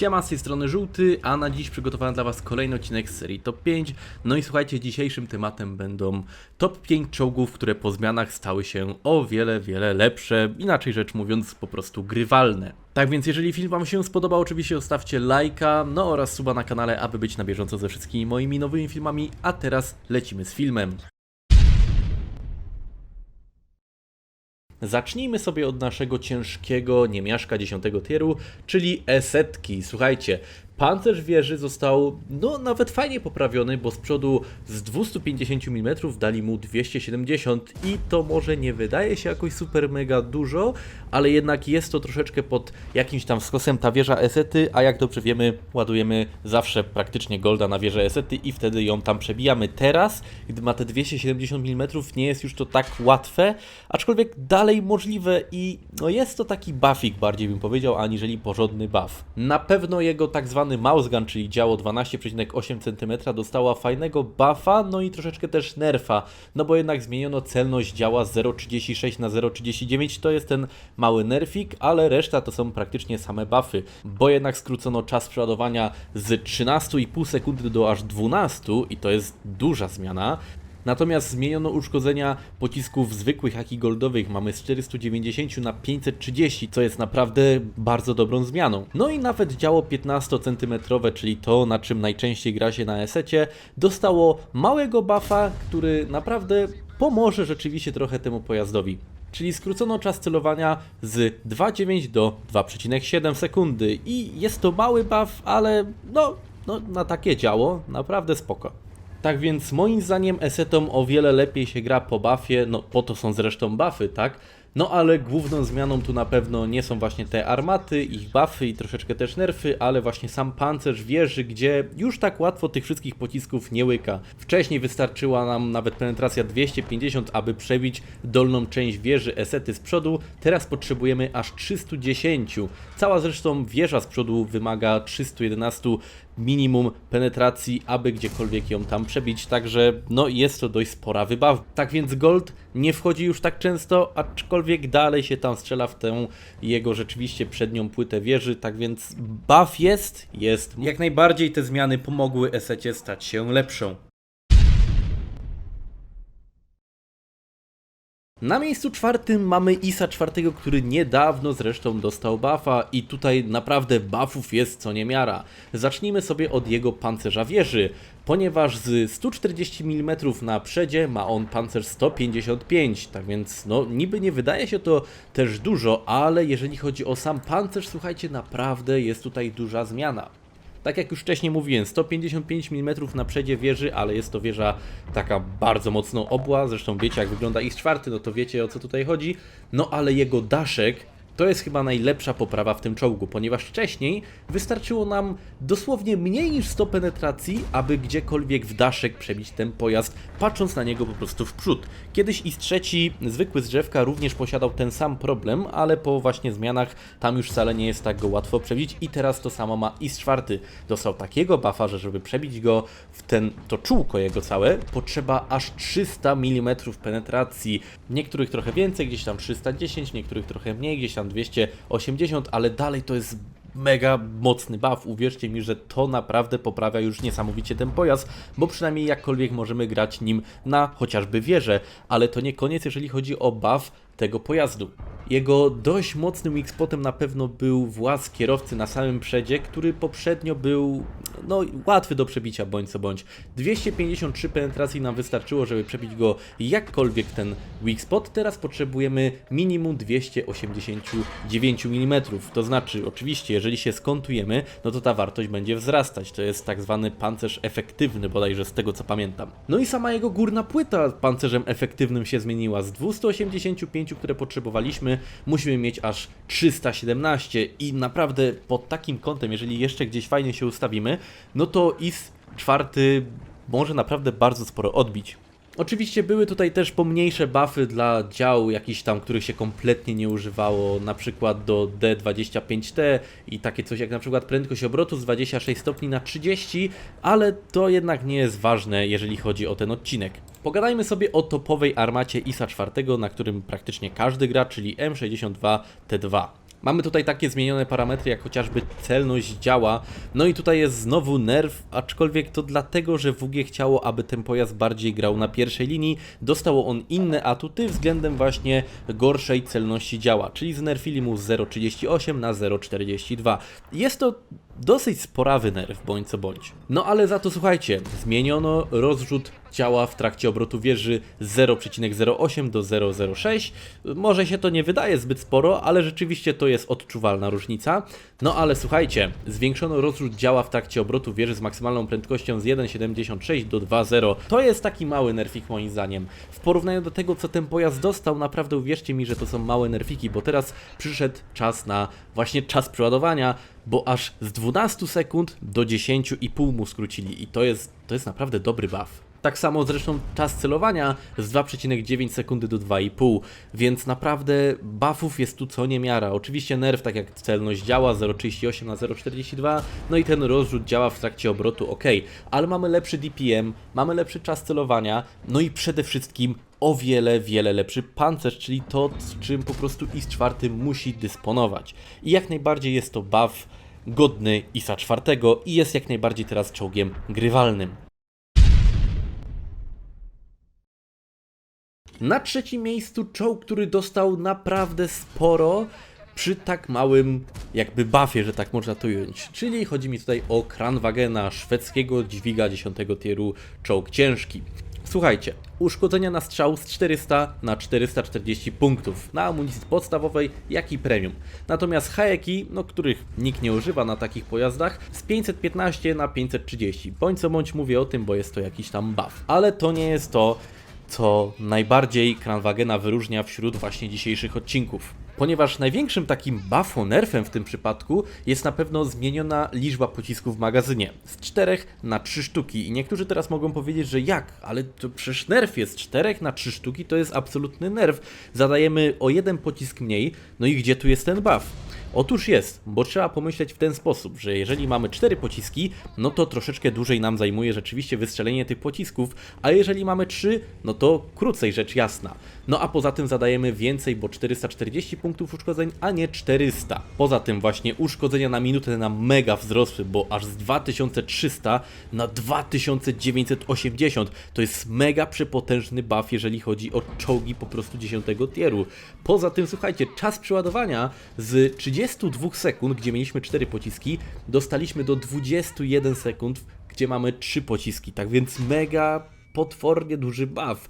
Siema, z tej strony Żółty, a na dziś przygotowałem dla Was kolejny odcinek z serii Top 5. No i słuchajcie, dzisiejszym tematem będą top 5 czołgów, które po zmianach stały się o wiele, wiele lepsze, inaczej rzecz mówiąc po prostu grywalne. Tak więc jeżeli film Wam się spodobał, oczywiście zostawcie lajka, no oraz suba na kanale, aby być na bieżąco ze wszystkimi moimi nowymi filmami, a teraz lecimy z filmem. Zacznijmy sobie od naszego ciężkiego niemiaszka 10 tieru, czyli esetki. Słuchajcie, pancerz wieży został no nawet fajnie poprawiony, bo z przodu z 250 mm dali mu 270 i to może nie wydaje się jakoś super mega dużo, ale jednak jest to troszeczkę pod jakimś tam skosem ta wieża esety, a jak dobrze wiemy, ładujemy zawsze praktycznie golda na wieżę esety i wtedy ją tam przebijamy. Teraz, gdy ma te 270 mm, nie jest już to tak łatwe, aczkolwiek dalej możliwe i no jest to taki buffik bardziej bym powiedział, aniżeli porządny buff. Na pewno jego tak zwany mouse gun, czyli działo 12,8 cm dostała fajnego buffa, no i troszeczkę też nerfa, no bo jednak zmieniono celność działa z 0,36 na 0,39, to jest ten mały nerfik, ale reszta to są praktycznie same buffy, bo jednak skrócono czas przeładowania z 13,5 sekundy do aż 12 i to jest duża zmiana. Natomiast zmieniono uszkodzenia pocisków zwykłych, jak i goldowych. Mamy z 490 na 530, co jest naprawdę bardzo dobrą zmianą. No i nawet działo 15 cm, czyli to, na czym najczęściej gra się na esecie, dostało małego buffa, który naprawdę pomoże rzeczywiście trochę temu pojazdowi. Czyli skrócono czas celowania z 2,9 do 2,7 sekundy i jest to mały buff, ale no, no na takie działo naprawdę spoko. Tak więc moim zdaniem esetom o wiele lepiej się gra po buffie, no po to są zresztą buffy, tak? No ale główną zmianą tu na pewno nie są właśnie te armaty, ich buffy i troszeczkę też nerfy, ale właśnie sam pancerz wieży, gdzie już tak łatwo tych wszystkich pocisków nie łyka. Wcześniej wystarczyła nam nawet penetracja 250, aby przebić dolną część wieży esety z przodu, teraz potrzebujemy aż 310. Cała zresztą wieża z przodu wymaga 311 minimum penetracji, aby gdziekolwiek ją tam przebić, także no jest to dość spora wybawa. Tak więc Gold nie wchodzi już tak często, aczkolwiek dalej się tam strzela w tę jego rzeczywiście przednią płytę wieży, tak więc buff jest, jest. Jak najbardziej te zmiany pomogły Esecie stać się lepszą. Na miejscu czwartym mamy Isa czwartego, który niedawno zresztą dostał buffa i tutaj naprawdę buffów jest co niemiara. Zacznijmy sobie od jego pancerza wieży, ponieważ z 140 mm na przedzie ma on pancerz 155, tak więc no niby nie wydaje się to też dużo, ale jeżeli chodzi o sam pancerz, słuchajcie, naprawdę jest tutaj duża zmiana. Tak jak już wcześniej mówiłem, 155 mm na przedzie wieży, ale jest to wieża taka bardzo mocno obła. Zresztą wiecie, jak wygląda X4, no to wiecie o co tutaj chodzi. No ale jego daszek to jest chyba najlepsza poprawa w tym czołgu, ponieważ wcześniej wystarczyło nam dosłownie mniej niż 100 penetracji, aby gdziekolwiek w daszek przebić ten pojazd, patrząc na niego po prostu w przód. Kiedyś i trzeci zwykły z drzewka również posiadał ten sam problem, ale po właśnie zmianach tam już wcale nie jest tak go łatwo przebić i teraz to samo ma i z czwarty. Dostał takiego buffa, że żeby przebić go w ten, to czółko jego całe, potrzeba aż 300 mm penetracji. Niektórych trochę więcej, gdzieś tam 310, niektórych trochę mniej, gdzieś tam 280, ale dalej to jest mega mocny buff. Uwierzcie mi, że to naprawdę poprawia już niesamowicie ten pojazd, bo przynajmniej jakkolwiek możemy grać nim na chociażby wieżę, ale to nie koniec, jeżeli chodzi o buff tego pojazdu. Jego dość mocnym X-Potem na pewno był właz kierowcy na samym przedzie, który poprzednio był no, łatwy do przebicia, bądź co bądź. 253 penetracji nam wystarczyło, żeby przebić go jakkolwiek ten weak spot. Teraz potrzebujemy minimum 289 mm. To znaczy, oczywiście, jeżeli się skontujemy, no to ta wartość będzie wzrastać. To jest tak zwany pancerz efektywny, bodajże z tego co pamiętam. No i sama jego górna płyta pancerzem efektywnym się zmieniła. Z 285, które potrzebowaliśmy, musimy mieć aż 317 i naprawdę pod takim kątem, jeżeli jeszcze gdzieś fajnie się ustawimy, no to IS czwarty może naprawdę bardzo sporo odbić. Oczywiście były tutaj też pomniejsze buffy dla dział jakichś tam, których się kompletnie nie używało, na przykład do D25T i takie coś jak na przykład prędkość obrotu z 26 stopni na 30, ale to jednak nie jest ważne, jeżeli chodzi o ten odcinek. Pogadajmy sobie o topowej armacie ISA 4, na którym praktycznie każdy gra, czyli M62T2. Mamy tutaj takie zmienione parametry, jak chociażby celność działa. No i tutaj jest znowu nerw, aczkolwiek to dlatego, że WG chciało, aby ten pojazd bardziej grał na pierwszej linii. Dostało on inne atuty względem właśnie gorszej celności działa, czyli znerfili mu z 0,38 na 0,42. Jest to dosyć sporawy nerw, bądź co bądź. No ale za to słuchajcie, zmieniono rozrzut działa w trakcie obrotu wieży z 0,08 do 0,06. Może się to nie wydaje zbyt sporo, ale rzeczywiście to jest odczuwalna różnica. No ale słuchajcie, zwiększono rozrzut działa w trakcie obrotu wieży z maksymalną prędkością z 1,76 do 2,0. To jest taki mały nerfik moim zdaniem. W porównaniu do tego, co ten pojazd dostał, naprawdę uwierzcie mi, że to są małe nerfiki, bo teraz przyszedł czas na właśnie czas przeładowania, bo aż z 12 sekund do 10,5 mu skrócili i to jest, to jest naprawdę dobry buff. Tak samo zresztą czas celowania z 2,9 sekundy do 2,5, więc naprawdę buffów jest tu co niemiara. Oczywiście nerw, tak jak celność działa 0,38 na 0,42, no i ten rozrzut działa w trakcie obrotu ok, ale mamy lepszy DPM, mamy lepszy czas celowania, no i przede wszystkim o wiele, wiele lepszy pancerz, czyli to, z czym po prostu IS-4 musi dysponować. I jak najbardziej jest to buff godny ISA 4 i jest jak najbardziej teraz czołgiem grywalnym. Na trzecim miejscu czołg, który dostał naprawdę sporo przy tak małym jakby buffie, że tak można to ująć. Czyli chodzi mi tutaj o Kranwagena, szwedzkiego dźwiga 10 tieru czołg ciężki. Słuchajcie, uszkodzenia na strzał z 400 na 440 punktów na amunicji podstawowej, jak i premium. Natomiast hajeki, no których nikt nie używa na takich pojazdach, z 515 na 530. Bądź co bądź mówię o tym, bo jest to jakiś tam buff. Ale to nie jest to, co najbardziej Kranwagena wyróżnia wśród właśnie dzisiejszych odcinków. Ponieważ największym takim buffo nerfem w tym przypadku jest na pewno zmieniona liczba pocisków w magazynie. Z 4 na 3 sztuki. I niektórzy teraz mogą powiedzieć, że jak? Ale to przecież nerf jest 4 na 3 sztuki, to jest absolutny nerf. Zadajemy o jeden pocisk mniej, no i gdzie tu jest ten buff? Otóż jest, bo trzeba pomyśleć w ten sposób, że jeżeli mamy cztery pociski, no to troszeczkę dłużej nam zajmuje rzeczywiście wystrzelenie tych pocisków, a jeżeli mamy trzy, no to krócej rzecz jasna. No a poza tym zadajemy więcej, bo 440 punktów uszkodzeń, a nie 400. Poza tym właśnie uszkodzenia na minutę nam mega wzrosły, bo aż z 2300 na 2980. To jest mega przepotężny buff, jeżeli chodzi o czołgi po prostu 10 tieru. Poza tym słuchajcie, czas przeładowania z 32 sekund, gdzie mieliśmy 4 pociski, dostaliśmy do 21 sekund, gdzie mamy 3 pociski. Tak więc mega potwornie duży buff.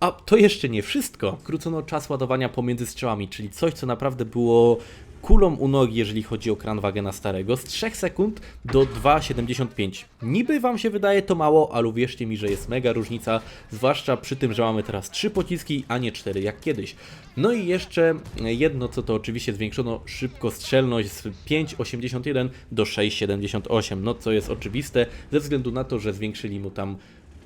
A to jeszcze nie wszystko. Skrócono czas ładowania pomiędzy strzałami, czyli coś, co naprawdę było kulą u nogi, jeżeli chodzi o Kranwagena starego, z 3 sekund do 2,75. Niby Wam się wydaje to mało, ale uwierzcie mi, że jest mega różnica, zwłaszcza przy tym, że mamy teraz 3 pociski, a nie 4 jak kiedyś. No i jeszcze jedno, co to oczywiście zwiększono szybkostrzelność z 5,81 do 6,78, no co jest oczywiste, ze względu na to, że zwiększyli mu tam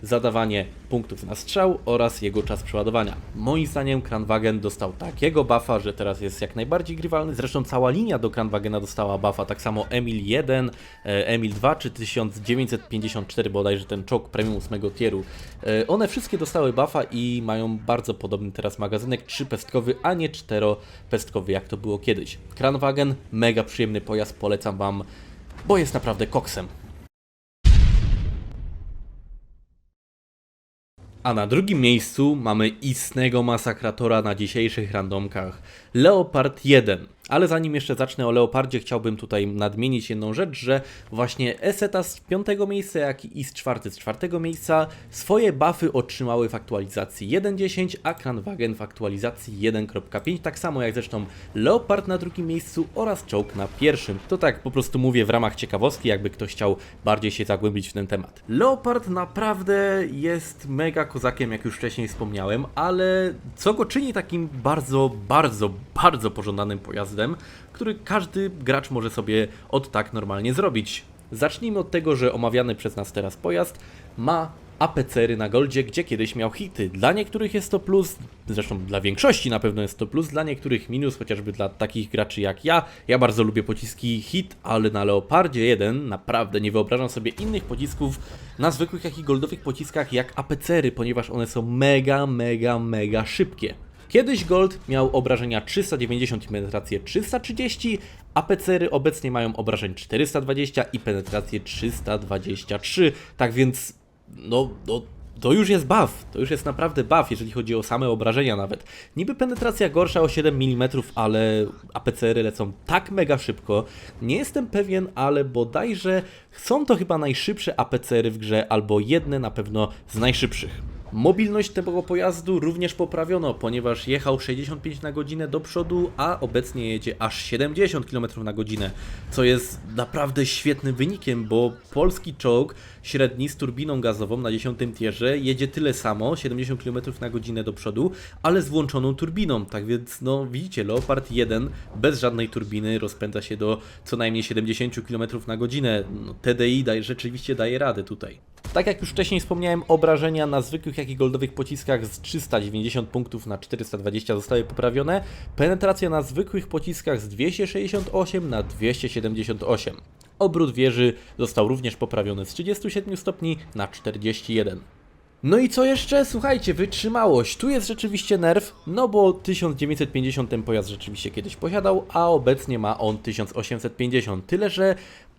zadawanie punktów na strzał oraz jego czas przeładowania. Moim zdaniem Kranwagen dostał takiego buffa, że teraz jest jak najbardziej grywalny. Zresztą cała linia do Kranwagena dostała buffa, tak samo Emil 1, e, Emil 2 czy 1954 bodajże ten czołg premium 8 tieru. E, One wszystkie dostały buffa i mają bardzo podobny teraz magazynek 3-pestkowy, a nie 4-pestkowy jak to było kiedyś. Kranwagen, mega przyjemny pojazd, polecam Wam, bo jest naprawdę koksem. A na drugim miejscu mamy istnego masakratora na dzisiejszych randomkach. Leopard 1. Ale zanim jeszcze zacznę o Leopardzie, chciałbym tutaj nadmienić jedną rzecz, że właśnie Eseta z piątego miejsca, jak i z czwarty z czwartego miejsca swoje buffy otrzymały w aktualizacji 1.10, a Kranwagen w aktualizacji 1.5, tak samo jak zresztą Leopard na drugim miejscu oraz czołg na pierwszym. To tak po prostu mówię w ramach ciekawostki, jakby ktoś chciał bardziej się zagłębić w ten temat. Leopard naprawdę jest mega kozakiem, jak już wcześniej wspomniałem, ale co go czyni takim bardzo, bardzo, bardzo pożądanym pojazdem, który każdy gracz może sobie od tak normalnie zrobić. Zacznijmy od tego, że omawiany przez nas teraz pojazd ma APCR-y na goldzie, gdzie kiedyś miał hity. Dla niektórych jest to plus, zresztą dla większości na pewno jest to plus, dla niektórych minus, chociażby dla takich graczy jak ja. Ja bardzo lubię pociski hit, ale na Leopardzie 1 naprawdę nie wyobrażam sobie innych pocisków na zwykłych jak i goldowych pociskach jak APCR-y, ponieważ one są mega, mega, mega szybkie. Kiedyś Gold miał obrażenia 390 i penetrację 330, a PCry obecnie mają obrażeń 420 i penetrację 323. Tak więc, no, no to już jest buff, to już jest naprawdę buff, jeżeli chodzi o same obrażenia nawet. Niby penetracja gorsza o 7 mm, ale APCR-y lecą tak mega szybko. Nie jestem pewien, ale bodajże są to chyba najszybsze APCR-y w grze, albo jedne na pewno z najszybszych. Mobilność tego pojazdu również poprawiono, ponieważ jechał 65 na godzinę do przodu, a obecnie jedzie aż 70 km na godzinę, co jest naprawdę świetnym wynikiem, bo polski czołg średni z turbiną gazową na 10 tierze jedzie tyle samo, 70 km na godzinę do przodu, ale z włączoną turbiną, tak więc no widzicie, Leopard 1 bez żadnej turbiny rozpędza się do co najmniej 70 km na godzinę. No, TDI rzeczywiście daje radę tutaj. Tak jak już wcześniej wspomniałem, obrażenia na zwykłych jak i goldowych pociskach z 390 punktów na 420 zostały poprawione. Penetracja na zwykłych pociskach z 268 na 278. Obrót wieży został również poprawiony z 37 stopni na 41. No i co jeszcze? Słuchajcie, wytrzymałość. Tu jest rzeczywiście nerw, no bo 1950 ten pojazd rzeczywiście kiedyś posiadał, a obecnie ma on 1850. Tyle, że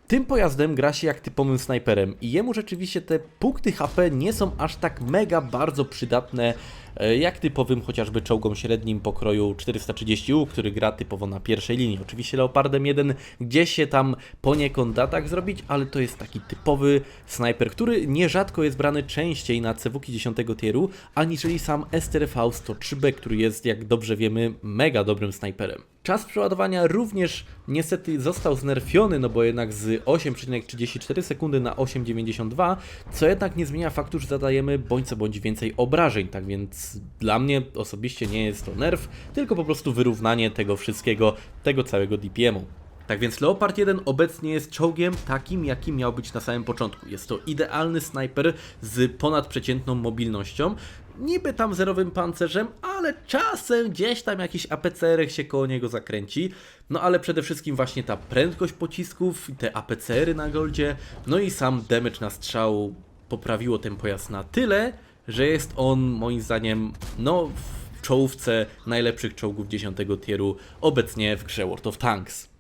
tym pojazdem gra się jak typowym snajperem i jemu rzeczywiście te punkty HP nie są aż tak mega bardzo przydatne e, jak typowym chociażby czołgom średnim pokroju 430U, który gra typowo na pierwszej linii. Oczywiście Leopardem 1 gdzieś się tam poniekąd da tak zrobić, ale to jest taki typowy snajper, który nierzadko jest brany częściej na CWki 10 tieru, aniżeli sam STRV-103B, który jest, jak dobrze wiemy, mega dobrym snajperem. Czas przeładowania również niestety został znerfiony, no bo jednak z 8,34 sekundy na 8,92, co jednak nie zmienia faktu, że zadajemy bądź co bądź więcej obrażeń, tak więc dla mnie osobiście nie jest to nerf, tylko po prostu wyrównanie tego wszystkiego, tego całego DPM-u. Tak więc Leopard 1 obecnie jest czołgiem takim, jakim miał być na samym początku. Jest to idealny snajper z ponadprzeciętną mobilnością, niby tam zerowym pancerzem, ale czasem gdzieś tam jakiś APCR się koło niego zakręci. No ale przede wszystkim właśnie ta prędkość pocisków, te APCR-y na goldzie, no i sam damage na strzał poprawiło ten pojazd na tyle, że jest on moim zdaniem, no w czołówce najlepszych czołgów 10 tieru obecnie w grze World of Tanks.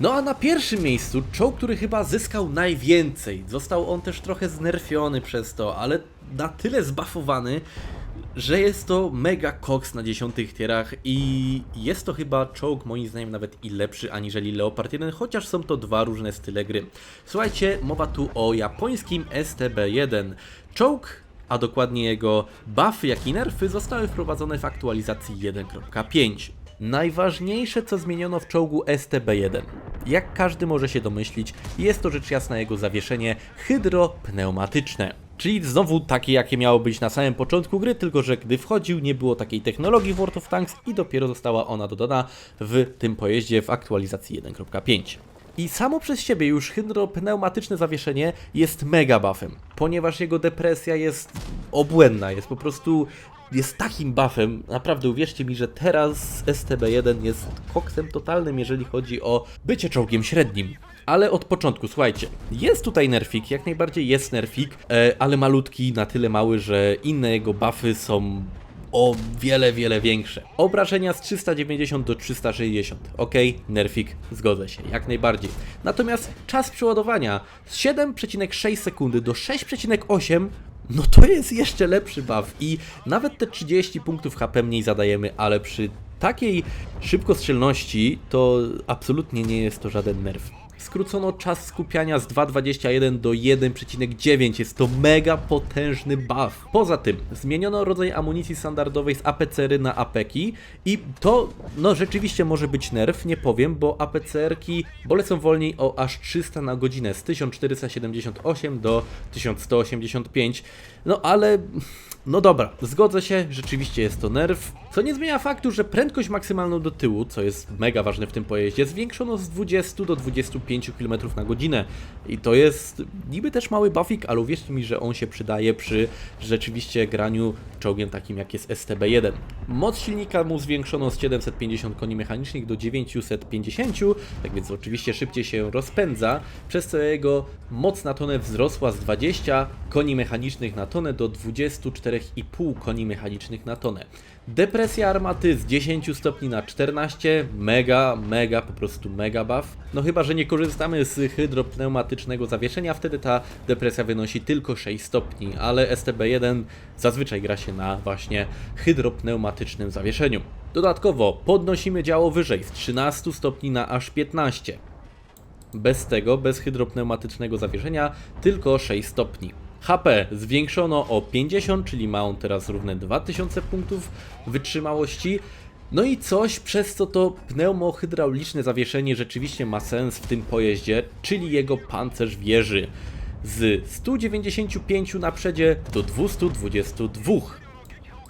No a na pierwszym miejscu czołg, który chyba zyskał najwięcej. Został on też trochę znerfiony przez to, ale na tyle zbafowany, że jest to mega koks na dziesiątych tierach i jest to chyba czołg moim zdaniem nawet i lepszy aniżeli Leopard 1, chociaż są to dwa różne style gry. Słuchajcie, mowa tu o japońskim STB-1. Czołg a dokładnie jego buffy jak i nerfy zostały wprowadzone w aktualizacji 1.5. Najważniejsze, co zmieniono w czołgu STB-1. Jak każdy może się domyślić, jest to rzecz jasna jego zawieszenie hydropneumatyczne. Czyli znowu takie, jakie miało być na samym początku gry, tylko że gdy wchodził, nie było takiej technologii w World of Tanks i dopiero została ona dodana w tym pojeździe w aktualizacji 1.5. I samo przez siebie już hydropneumatyczne zawieszenie jest mega buffem, ponieważ jego depresja jest obłędna, jest po prostu jest takim buffem, naprawdę uwierzcie mi, że teraz STB1 jest koksem totalnym, jeżeli chodzi o bycie czołgiem średnim. Ale od początku, słuchajcie, jest tutaj nerfik, jak najbardziej jest nerfik, e, ale malutki, na tyle mały, że inne jego buffy są o wiele, wiele większe. Obrażenia z 390 do 360. Ok, nerfik, zgodzę się, jak najbardziej. Natomiast czas przeładowania z 7,6 sekundy do 6,8 no to jest jeszcze lepszy buff i nawet te 30 punktów HP mniej zadajemy, ale przy takiej szybkostrzelności to absolutnie nie jest to żaden nerf. Skrócono czas skupiania z 2.21 do 1.9. Jest to mega potężny buff. Poza tym zmieniono rodzaj amunicji standardowej z APCR na APEKi i to no rzeczywiście może być nerf, nie powiem, bo APCR-ki bo lecą wolniej o aż 300 na godzinę z 1478 do 1185. No ale no dobra, zgodzę się, rzeczywiście jest to nerf. Co nie zmienia faktu, że prędkość maksymalną do tyłu, co jest mega ważne w tym pojeździe, zwiększono z 20 do 25 km na godzinę. I to jest niby też mały buffik, ale uwierzcie mi, że on się przydaje przy rzeczywiście graniu czołgiem takim jak jest STB-1. Moc silnika mu zwiększono z 750 koni mechanicznych do 950, tak więc oczywiście szybciej się rozpędza, przez co jego moc na tonę wzrosła z 20 koni mechanicznych na tonę do 24,5 koni mechanicznych na tonę. Depresja armaty z 10 stopni na 14, mega, mega, po prostu mega buff. No chyba, że nie korzystamy z hydropneumatycznego zawieszenia, wtedy ta depresja wynosi tylko 6 stopni, ale STB1 zazwyczaj gra się na właśnie hydropneumatycznym zawieszeniu. Dodatkowo podnosimy działo wyżej z 13 stopni na aż 15. Bez tego, bez hydropneumatycznego zawieszenia, tylko 6 stopni. HP zwiększono o 50, czyli ma on teraz równe 2000 punktów wytrzymałości. No i coś, przez co to pneumohydrauliczne zawieszenie rzeczywiście ma sens w tym pojeździe, czyli jego pancerz wieży. Z 195 na przedzie do 222.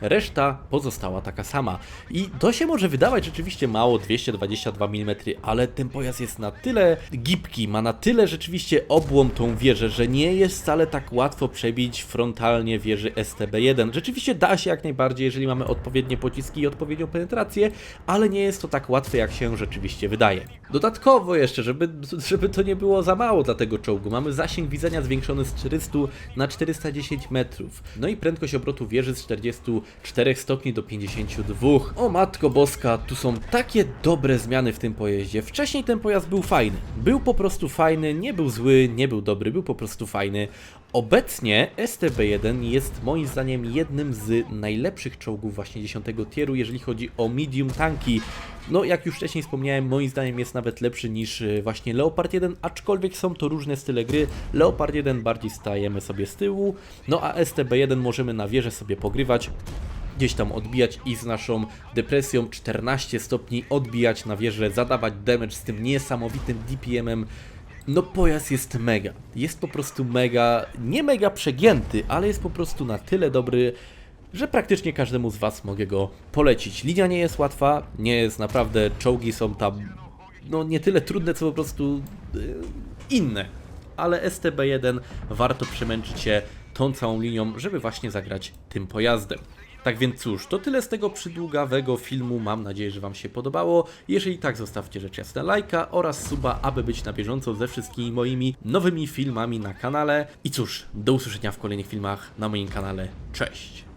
Reszta pozostała taka sama. I to się może wydawać rzeczywiście mało, 222 mm, ale ten pojazd jest na tyle gibki, ma na tyle rzeczywiście obłom tą wieżę, że nie jest wcale tak łatwo przebić frontalnie wieży STB-1. Rzeczywiście da się jak najbardziej, jeżeli mamy odpowiednie pociski i odpowiednią penetrację, ale nie jest to tak łatwe, jak się rzeczywiście wydaje. Dodatkowo jeszcze, żeby, żeby to nie było za mało dla tego czołgu, mamy zasięg widzenia zwiększony z 400 na 410 metrów. No i prędkość obrotu wieży z 44 stopni do 52. O matko boska, tu są takie dobre zmiany w tym pojeździe. Wcześniej ten pojazd był fajny. Był po prostu fajny, nie był zły, nie był dobry, był po prostu fajny. Obecnie STB-1 jest moim zdaniem jednym z najlepszych czołgów właśnie 10 tieru, jeżeli chodzi o medium tanki. No, jak już wcześniej wspomniałem, moim zdaniem jest nawet lepszy niż y, właśnie Leopard 1, aczkolwiek są to różne style gry. Leopard 1 bardziej stajemy sobie z tyłu, no a STB-1 możemy na wieżę sobie pogrywać gdzieś tam odbijać i z naszą depresją 14 stopni odbijać na wieżę, zadawać damage z tym niesamowitym DPM-em. No pojazd jest mega. Jest po prostu mega, nie mega przegięty, ale jest po prostu na tyle dobry, że praktycznie każdemu z Was mogę go polecić. Linia nie jest łatwa, nie jest naprawdę, czołgi są tam no nie tyle trudne, co po prostu y, inne. Ale STB1 warto przemęczyć się tą całą linią, żeby właśnie zagrać tym pojazdem. Tak więc cóż, to tyle z tego przydługawego filmu. Mam nadzieję, że Wam się podobało. Jeżeli tak, zostawcie rzecz jasna lajka oraz suba, aby być na bieżąco ze wszystkimi moimi nowymi filmami na kanale. I cóż, do usłyszenia w kolejnych filmach na moim kanale. Cześć!